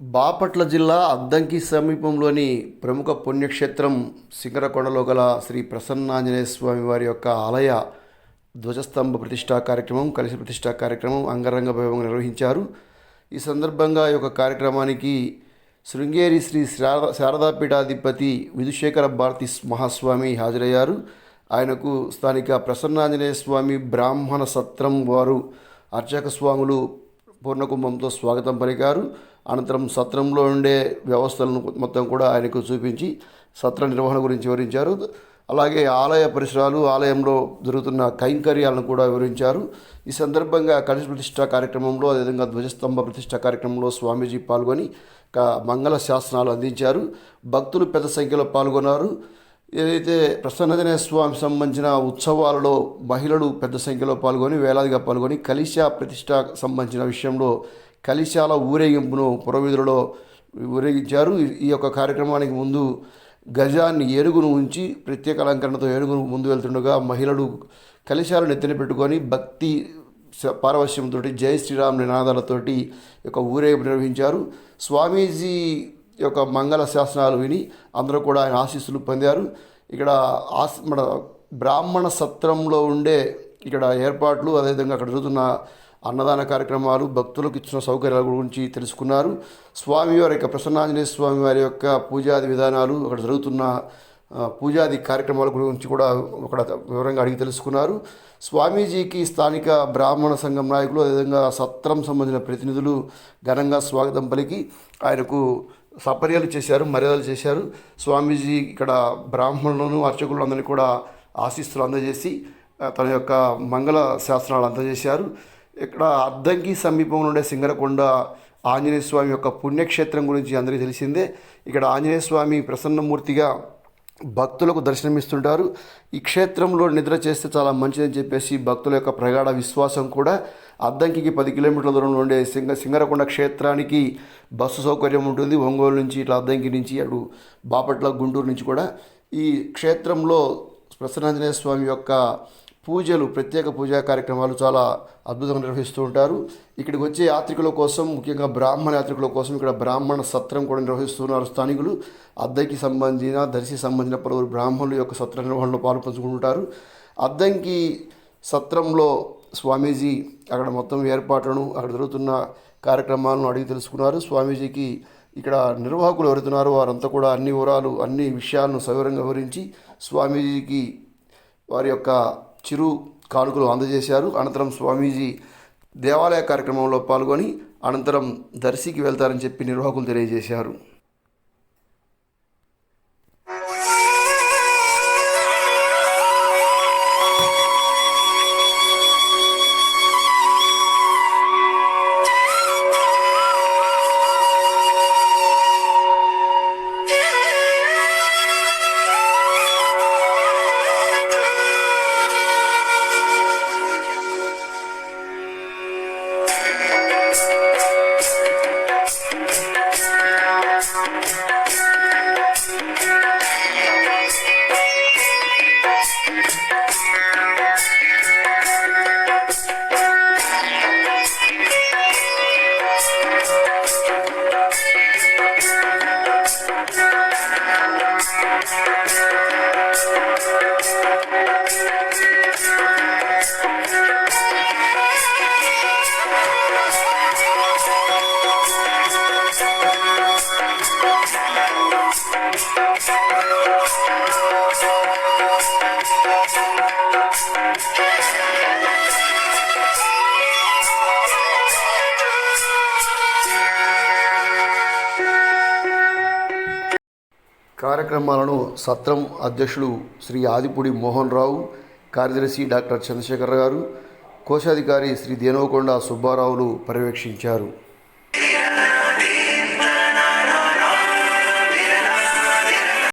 బాపట్ల జిల్లా అద్దంకి సమీపంలోని ప్రముఖ పుణ్యక్షేత్రం సింగరకొండలో గల శ్రీ ప్రసన్నాంజనేయ స్వామి వారి యొక్క ఆలయ ధ్వజస్తంభ ప్రతిష్టా కార్యక్రమం కలిసి ప్రతిష్టా కార్యక్రమం అంగరంగ వైభవంగా నిర్వహించారు. ఈ సందర్భంగా ఈ యొక్క కార్యక్రమానికి శృంగేరి శ్రీ శారదా శారదాపీఠాధిపతి విధుశేఖర భారతి మహాస్వామి హాజరయ్యారు. ఆయనకు స్థానిక ప్రసన్నాంజనేయ స్వామి బ్రాహ్మణ సత్రం వారు అర్చక స్వాములు పూర్ణకుంభంతో స్వాగతం పలికారు. అనంతరం సత్రంలో ఉండే వ్యవస్థలను మొత్తం కూడా ఆయనకు చూపించి సత్ర నిర్వహణ గురించి వివరించారు. అలాగే ఆలయ పరిసరాలు ఆలయంలో జరుగుతున్న కైంకర్యాలను కూడా వివరించారు. ఈ సందర్భంగా కలిసి ప్రతిష్ట కార్యక్రమంలో అదేవిధంగా ధ్వజస్తంభ ప్రతిష్ట కార్యక్రమంలో స్వామీజీ పాల్గొని మంగళ శాసనాలు అందించారు. భక్తులు పెద్ద సంఖ్యలో పాల్గొన్నారు. ఏదైతే ప్రసన్నజనేయ స్వామి సంబంధించిన ఉత్సవాలలో మహిళలు పెద్ద సంఖ్యలో పాల్గొని వేలాదిగా పాల్గొని కలిశ ప్రతిష్ట సంబంధించిన విషయంలో కలిశాల ఊరేగింపును పురవీధులలో ఊరేగించారు. ఈ- యొక్క కార్యక్రమానికి ముందు గజాన్ని ఏనుగును ఉంచి ప్రత్యేక అలంకరణతో ఏనుగును ముందు వెళ్తుండగా మహిళలు కలిశాలను నెత్తిన పెట్టుకొని భక్తి పారవశ్యంతో జై శ్రీరామ్ నినాదాలతోటి యొక్క ఊరేగింపు నిర్వహించారు. స్వామీజీ యొక్క మంగళ శాసనాలు విని అందరూ కూడా ఆయన ఆశీస్సులు పొందారు. ఇక్కడ ఆశ మన బ్రాహ్మణ సత్రంలో ఉండే ఇక్కడ ఏర్పాట్లు అదేవిధంగా అక్కడ జరుగుతున్న అన్నదాన కార్యక్రమాలు భక్తులకు ఇచ్చిన సౌకర్యాల గురించి తెలుసుకున్నారు. స్వామివారి యొక్క ప్రసన్నాంజనేయ స్వామి వారి యొక్క పూజాది విధానాలు అక్కడ జరుగుతున్న పూజాది కార్యక్రమాల గురించి కూడా అక్కడ వివరంగా అడిగి తెలుసుకున్నారు. స్వామీజీకి స్థానిక బ్రాహ్మణ సంఘం నాయకులు అదేవిధంగా సత్రం సంబంధించిన ప్రతినిధులు ఘనంగా స్వాగతం పలికి ఆయనకు సపర్యాలు చేశారు మర్యాదలు చేశారు. స్వామీజీ ఇక్కడ బ్రాహ్మణులను అర్చకులను అందరినీ కూడా ఆశీస్సులు అందజేసి తన యొక్క మంగళ శాస్త్రాలు అందజేశారు. ఇక్కడ అద్దంకి సమీపంలో ఉండే సింగరకొండ ఆంజనేయ స్వామి యొక్క పుణ్యక్షేత్రం గురించి అందరికీ తెలిసిందే. ఇక్కడ ఆంజనేయ స్వామి ప్రసన్నమూర్తిగా భక్తులకు దర్శనమిస్తుంటారు. ఈ క్షేత్రంలో నిద్ర చేస్తే చాలా మంచిదని చెప్పేసి భక్తుల యొక్క ప్రగాఢ విశ్వాసం కూడా అద్దంకి పది కిలోమీటర్ల దూరంలో ఉండే సింగ సింగరకొండ క్షేత్రానికి బస్సు సౌకర్యం ఉంటుంది. ఒంగోలు నుంచి ఇట్లా అద్దంకి నుంచి అటు బాపట్ల గుంటూరు నుంచి కూడా ఈ క్షేత్రంలో ప్రసన్నాంజనేయ స్వామి యొక్క పూజలు ప్రత్యేక పూజా కార్యక్రమాలు చాలా అద్భుతంగా నిర్వహిస్తూ ఉంటారు. ఇక్కడికి వచ్చే యాత్రికుల కోసం ముఖ్యంగా బ్రాహ్మణ యాత్రికుల కోసం ఇక్కడ బ్రాహ్మణ సత్రం కూడా నిర్వహిస్తున్నారు స్థానికులు. అద్దెకి సంబంధించిన దర్శి సంబంధించిన పలువురు బ్రాహ్మణుల యొక్క సత్ర నిర్వహణలో పాలు పంచుకుంటుంటారు. అద్దంకి సత్రంలో స్వామీజీ అక్కడ మొత్తం ఏర్పాట్లను అక్కడ జరుగుతున్న కార్యక్రమాలను అడిగి తెలుసుకున్నారు. స్వామీజీకి ఇక్కడ నిర్వాహకులు ఎవరుతున్నారో వారంతా కూడా అన్ని వివరాలు అన్ని విషయాలను సవివరంగా వివరించి స్వామీజీకి వారి యొక్క చిరు కానుకలు అందజేశారు. అనంతరం స్వామీజీ దేవాలయ కార్యక్రమంలో పాల్గొని అనంతరం దర్శికి వెళ్తారని చెప్పి నిర్వాహకులు తెలియజేశారు. కార్యక్రమాలను సత్రం అధ్యక్షులు శ్రీ ఆదిపూడి మోహన్ రావు కార్యదర్శి డాక్టర్ చంద్రశేఖర్ గారు కోశాధికారి శ్రీ దేనవకొండ సుబ్బారావులు పర్యవేక్షించారు.